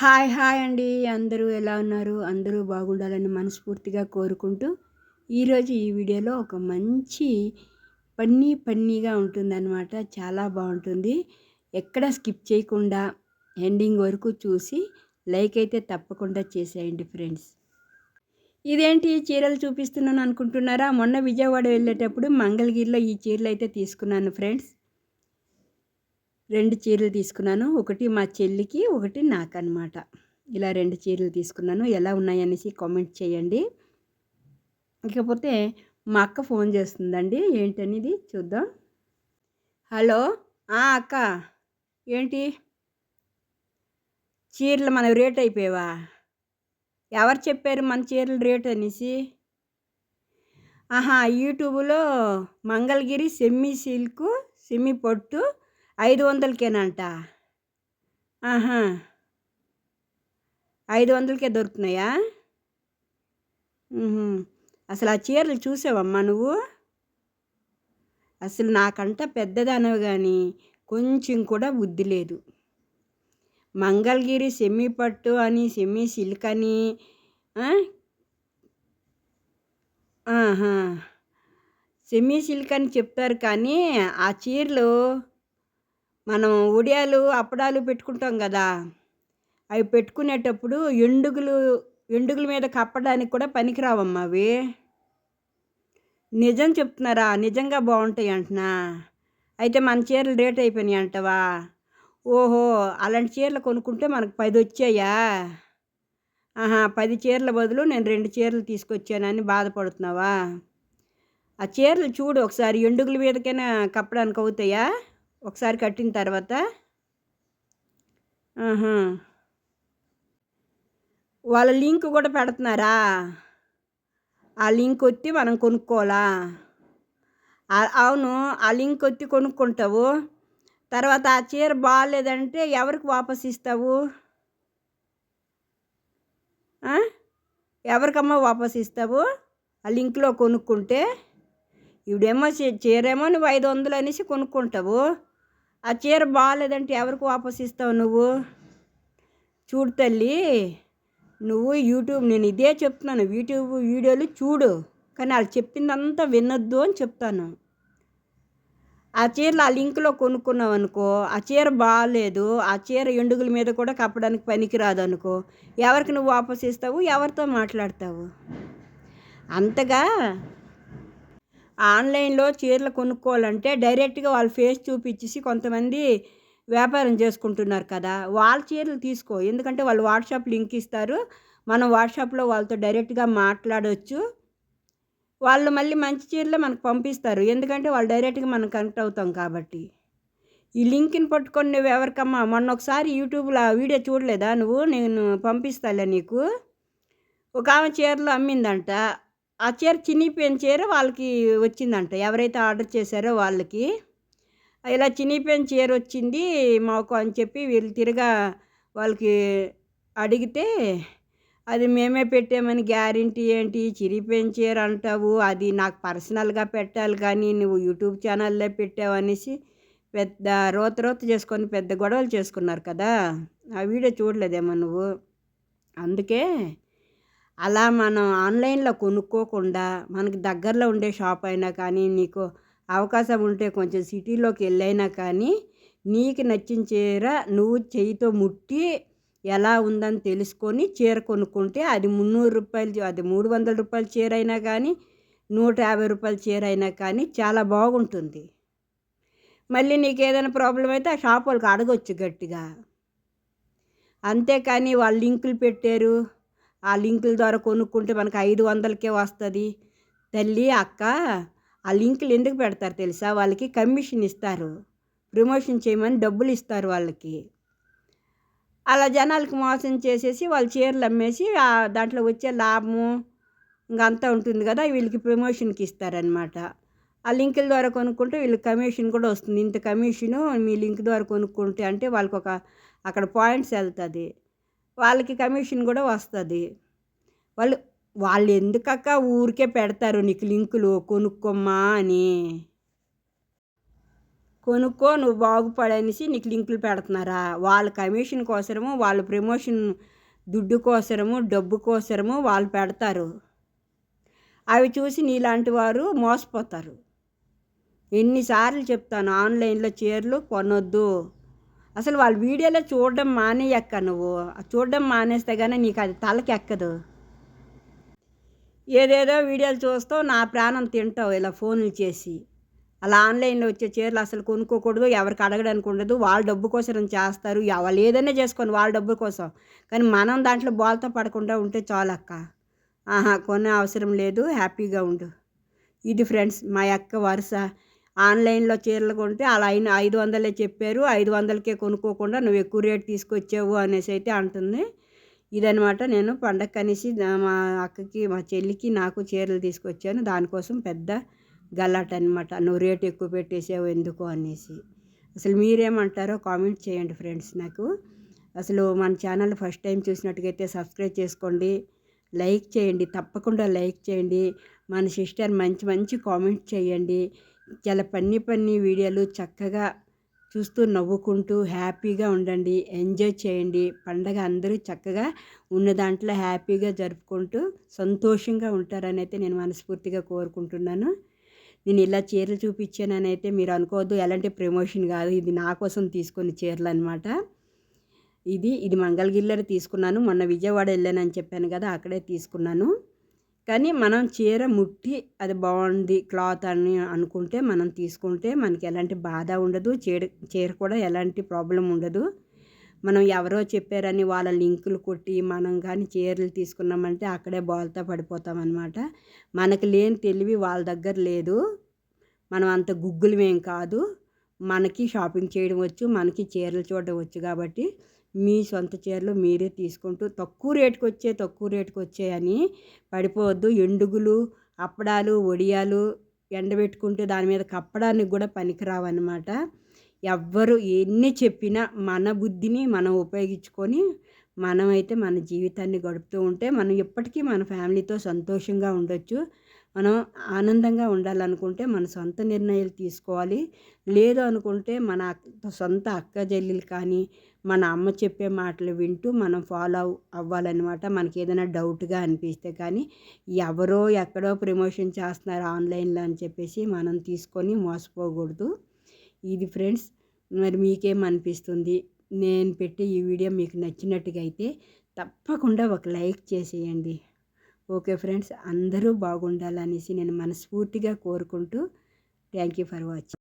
Hi hi అండి. అందరూ ఎలా ఉన్నారు? అందరూ బాగుండాలని మనస్ఫూర్తిగా కోరుకుంటూ ఈరోజు ఈ వీడియోలో ఒక మంచి పన్నీ పన్నీగా ఉంటుందన్నమాట. చాలా బాగుంటుంది. ఎక్కడ స్కిప్ చేయకుండా ఎండింగ్ వరకు చూసి లైక్ అయితే తప్పకుండా చేసేయండి ఫ్రెండ్స్. ఇదేంటి చీరలు చూపిస్తున్నాను అనుకుంటున్నారా? మొన్న విజయవాడ వెళ్ళేటప్పుడు మంగళగిరిలో ఈ చీరలు అయితే తీసుకున్నాను ఫ్రెండ్స్. రెండు చీరలు తీసుకున్నాను. ఒకటి మా చెల్లికి ఒకటి నాకు ఇలా రెండు చీరలు తీసుకున్నాను. ఎలా ఉన్నాయనేసి కామెంట్ చేయండి. ఇకపోతే మా అక్క ఫోన్ చేస్తుందండి. ఏంటనేది చూద్దాం. హలో? అక్క. ఏంటి? చీరలు మనం రేట్ అయిపోయావా? ఎవరు చెప్పారు మన చీరలు రేట్ అనేసి? ఆహా యూట్యూబ్లో మంగళగిరి సెమీ సిల్క్ సెమీ పొట్టు ఐదు వందలకేనంట? ఆహా. ఐదు వందలకే దొరుకుతున్నాయా? అసలు ఆ చీరలు చూసావమ్మా నువ్వు? అసలు నాకంట పెద్దదనవి కానీ కొంచెం కూడా బుద్ధి లేదు. మంగళగిరి సెమీ పట్టు అని సెమీ సిల్క్ అని సెమీ సిల్క్ అని చెప్తారు కానీ ఆ చీరలు మనం ఉడియాలు అప్పడాలు పెట్టుకుంటాం కదా అవి పెట్టుకునేటప్పుడు ఎండుగులు ఎండుగుల మీద కప్పడానికి కూడా పనికిరావమ్మా అవి. నిజం చెప్తున్నారా? నిజంగా బాగుంటాయి అంటున్నా. అయితే మన చీరలు రేట్ అయిపోయినాయి అంటవా? ఓహో అలాంటి చీరలు కొనుక్కుంటే మనకు పది వచ్చాయా? ఆహా పది చీరల బదులు నేను రెండు చీరలు తీసుకొచ్చానని బాధపడుతున్నావా? ఆ చీరలు చూడు ఒకసారి ఎండుగుల మీదకైనా కప్పడానికి అవుతాయా? ఒకసారి కట్టిన తర్వాత. వాళ్ళ లింక్ కూడా పెడుతున్నారా? ఆ లింక్ వచ్చి మనం కొనుక్కోవాలా? అవును ఆ లింక్ వచ్చి కొనుక్కుంటావు. తర్వాత ఆ చీర బాగాలేదంటే ఎవరికి వాపస్ ఇస్తావు? ఎవరికమ్మా వాపస్ ఇస్తావు? ఆ లింక్లో కొనుక్కుంటే. ఇవిడేమో చీరేమో నువ్వు ఐదు వందలు అనేసి కొనుక్కుంటావు. ఆ చీర బాగాలేదంటే ఎవరికి వాపస్ ఇస్తావు నువ్వు? చూడు తల్లి నువ్వు యూట్యూబ్ నేను ఇదే చెప్తున్నాను యూట్యూబ్ వీడియోలు చూడు కానీ వాళ్ళు చెప్పిందంతా వినొద్దు అని చెప్తాను. ఆ చీరలు ఆ లింక్లో కొనుక్కున్నావు అనుకో ఆ చీర బాగాలేదు ఆ చీర ఎండుగుల మీద కూడా కప్పడానికి పనికిరాదు అనుకో ఎవరికి నువ్వు వాపస్ ఇస్తావు? ఎవరితో మాట్లాడతావు? అంతగా ఆన్లైన్లో చీరలు కొనుక్కోవాలంటే డైరెక్ట్గా వాళ్ళ ఫేస్ చూపించేసి కొంతమంది వ్యాపారం చేసుకుంటున్నారు కదా వాళ్ళ చీరలు తీసుకో. ఎందుకంటే వాళ్ళు వాట్సాప్ లింక్ ఇస్తారు. మనం వాట్సాప్లో వాళ్ళతో డైరెక్ట్గా మాట్లాడవచ్చు వాళ్ళు మళ్ళీ మంచి చీరలే మనకు పంపిస్తారు. ఎందుకంటే వాళ్ళు డైరెక్ట్గా మనం కనెక్ట్ అవుతాం కాబట్టి. ఈ లింక్ని పట్టుకొని నువ్వు ఎవరికమ్మా మొన్న ఒకసారి యూట్యూబ్లో ఆ వీడియో చూడలేదా? నువ్వు నేను పంపిస్తాలే నీకు. ఒక ఆమె చీరలు అమ్మిందంట. ఆ చీర చినిగిపోయిన చీర వాళ్ళకి వచ్చిందంట. ఎవరైతే ఆర్డర్ చేశారో వాళ్ళకి. ఇలా చినిగిపోయిన చీర వచ్చింది మాకు అని చెప్పి వీళ్ళు తిరగా వాళ్ళకి అడిగితే అది మేమే పెట్టామని గ్యారంటీ ఏంటి? చిరిగిపోయిన చీర అంటావు. అది నాకు పర్సనల్గా పెట్టాలి కానీ నువ్వు యూట్యూబ్ ఛానల్లో పెట్టావు అనేసి పెద్ద రోత రోత చేసుకొని పెద్ద గొడవలు చేసుకున్నారు కదా. ఆ వీడియో చూడలేదేమో నువ్వు. అందుకే అలా మనం ఆన్లైన్లో కొనుక్కోకుండా మనకి దగ్గరలో ఉండే షాప్ అయినా కానీ నీకు అవకాశం ఉంటే కొంచెం సిటీలోకి వెళ్ళైనా కానీ నీకు నచ్చిన చీర నువ్వు చేయితో ముట్టి ఎలా ఉందని తెలుసుకొని చీర కొనుక్కుంటే అది మున్నూరు రూపాయలు అది మూడు వందల రూపాయల చీర అయినా కానీ నూట యాభై రూపాయల చీర అయినా కానీ చాలా బాగుంటుంది. మళ్ళీ నీకు ఏదైనా ప్రాబ్లం అయితే ఆ షాప్ వాళ్ళకి అడగొచ్చు గట్టిగా. అంతేకాని వాళ్ళు లింకులు పెట్టారు. ఆ లింకుల ద్వారా కొనుక్కుంటే మనకు ఐదు వందలకే వస్తుంది. తల్లి అక్క ఆ లింకులు ఎందుకు పెడతారు తెలుసా? వాళ్ళకి కమిషన్ ఇస్తారు. ప్రమోషన్ చేయమని డబ్బులు ఇస్తారు వాళ్ళకి. అలా జనాలకు మోసం చేసేసి వాళ్ళు చీరలు అమ్మేసి దాంట్లో వచ్చే లాభము ఇంకంతా ఉంటుంది కదా వీళ్ళకి ప్రమోషన్కి ఇస్తారనమాట ఆ లింకుల ద్వారా కొనుక్కుంటే వీళ్ళకి కమిషన్ కూడా వస్తుంది. ఇంత కమిషను మీ లింక్ ద్వారా కొనుక్కుంటే అంటే వాళ్ళకి ఒక అక్కడ పాయింట్స్ వెళ్తుంది. వాళ్ళకి కమిషన్ కూడా వస్తుంది. వాళ్ళు వాళ్ళు ఎందుకక్క ఊరికే పెడతారు నీకు లింకులు కొనుక్కోమ్మా అని. కొనుక్కో నువ్వు బాగుపడనేసి నీకు లింకులు పెడుతున్నారా? వాళ్ళ కమిషన్ కోసము వాళ్ళ ప్రమోషన్ దుడ్డు కోసరము డబ్బు కోసరము వాళ్ళు పెడతారు. అవి చూసి నీలాంటి వారు మోసపోతారు. ఎన్నిసార్లు చెప్తాను ఆన్లైన్లో చీరలు కొనొద్దు. అసలు వాళ్ళ వీడియోలో చూడడం మానేయక్క నువ్వు. చూడడం మానేస్తే కానీ నీకు అది తలకి ఎక్కదు ఏదేదో వీడియోలు చూస్తావు నా ప్రాణం తింటావు ఇలా ఫోన్లు చేసి. అలా ఆన్లైన్లో వచ్చే చీరలు అసలు కొనుక్కోకూడదు ఎవరికి అడగడానికి ఉండదు. వాళ్ళ డబ్బు కోసం చేస్తారు. వాళ్ళు ఏదైనా చేసుకొని వాళ్ళ డబ్బు కోసం. కానీ మనం దాంట్లో బోల్తో పడకుండా ఉంటే చాలు అక్క ఆహా కొనే అవసరం లేదు. హ్యాపీగా ఉండు. ఇది ఫ్రెండ్స్ మా అక్క వరుస. ఆన్లైన్లో చీరలు కొంటే అలా అయిన ఐదు వందలే చెప్పారు. ఐదు వందలకే కొనుక్కోకుండా నువ్వు ఎక్కువ రేట్ తీసుకొచ్చావు అనేసి అయితే అంటుంది. ఇదనమాట నేను పండగ కనేసి మా అక్కకి మా చెల్లికి నాకు చీరలు తీసుకొచ్చాను. దానికోసం పెద్ద గల్లాట అనమాట నువ్వు రేట్ ఎక్కువ పెట్టేసావు ఎందుకు? అనేసి. అసలు మీరేమంటారో కామెంట్ చేయండి ఫ్రెండ్స్ నాకు. అసలు మన ఛానల్ ఫస్ట్ టైం చూసినట్టుగైతే సబ్స్క్రైబ్ చేసుకోండి. లైక్ చేయండి. తప్పకుండా లైక్ చేయండి. మన సిస్టర్ మంచి మంచి కామెంట్ చేయండి. చాలా పన్ని పన్ని వీడియోలు చక్కగా చూస్తూ నవ్వుకుంటూ హ్యాపీగా ఉండండి. ఎంజాయ్ చేయండి. పండగ అందరూ చక్కగా ఉన్న దాంట్లో హ్యాపీగా జరుపుకుంటూ సంతోషంగా ఉంటారని అయితే నేను మనస్ఫూర్తిగా కోరుకుంటున్నాను. నేను ఇలా చీరలు చూపించానని అయితే మీరు అనుకోవద్దు. ఎలాంటి ప్రమోషన్ కాదు. ఇది నా కోసం తీసుకున్న చీరలు అనమాట ఇది ఇది మంగళగిరిలో తీసుకున్నాను. మొన్న విజయవాడ వెళ్ళానని చెప్పాను కదా అక్కడే తీసుకున్నాను. కానీ మనం చీర ముట్టి అది బాగుంది క్లాత్ అని అనుకుంటే మనం తీసుకుంటే మనకి ఎలాంటి బాధ ఉండదు. చీర చీర కూడా ఎలాంటి ప్రాబ్లం ఉండదు. మనం ఎవరో చెప్పారని వాళ్ళ లింకులు కొట్టి మనం కానీ చీరలు తీసుకున్నామంటే అక్కడే బాల్తో పడిపోతామన్నమాట మనకు లేని తెలివి వాళ్ళ దగ్గర లేదు. మనం అంత గుగ్గులమేం కాదు. మనకి షాపింగ్ చేయడం వచ్చు మనకి చీరలు చూడడం వచ్చు కాబట్టి మీ సొంత చీరలు మీరే తీసుకుంటూ తక్కువ రేటుకి వచ్చే తక్కువ రేటుకి వచ్చాయని పడిపోవద్దు. ఎండుగులు అప్పడాలు వడియాలు ఎండబెట్టుకుంటే దాని మీద కప్పడానికి కూడా పనికిరావన్నమాట. ఎవ్వరు ఎన్ని చెప్పినా మన బుద్ధిని మనం ఉపయోగించుకొని మనమైతే మన జీవితాన్ని గడుపుతూ ఉంటే మనం ఎప్పటికీ మన ఫ్యామిలీతో సంతోషంగా ఉండొచ్చు. మనం ఆనందంగా ఉండాలనుకుంటే మన సొంత నిర్ణయాలు తీసుకోవాలి. లేదు అనుకుంటే మన సొంత అక్క చెల్లెలు కానీ మన అమ్మ చెప్పే మాటలు వింటూ మనం ఫాలో అవ్వాలన్నమాట. మనకి ఏదైనా డౌట్గా అనిపిస్తే కానీ ఎవరో ఎక్కడో ప్రమోషన్ చేస్తున్నారు ఆన్లైన్లో అని చెప్పేసి మనం తీసుకొని మోసపోకూడదు. ఇది ఫ్రెండ్స్ మరి మీకేం అనిపిస్తుంది? నేను పెట్టే ఈ వీడియో మీకు నచ్చినట్టుగా అయితే తప్పకుండా ఒక లైక్ చేసేయండి. ఓకే ఫ్రెండ్స్ అందరూ బాగుండాలనేసి నేను మనస్ఫూర్తిగా కోరుకుంటూ థ్యాంక్ యూ ఫర్ వాచింగ్.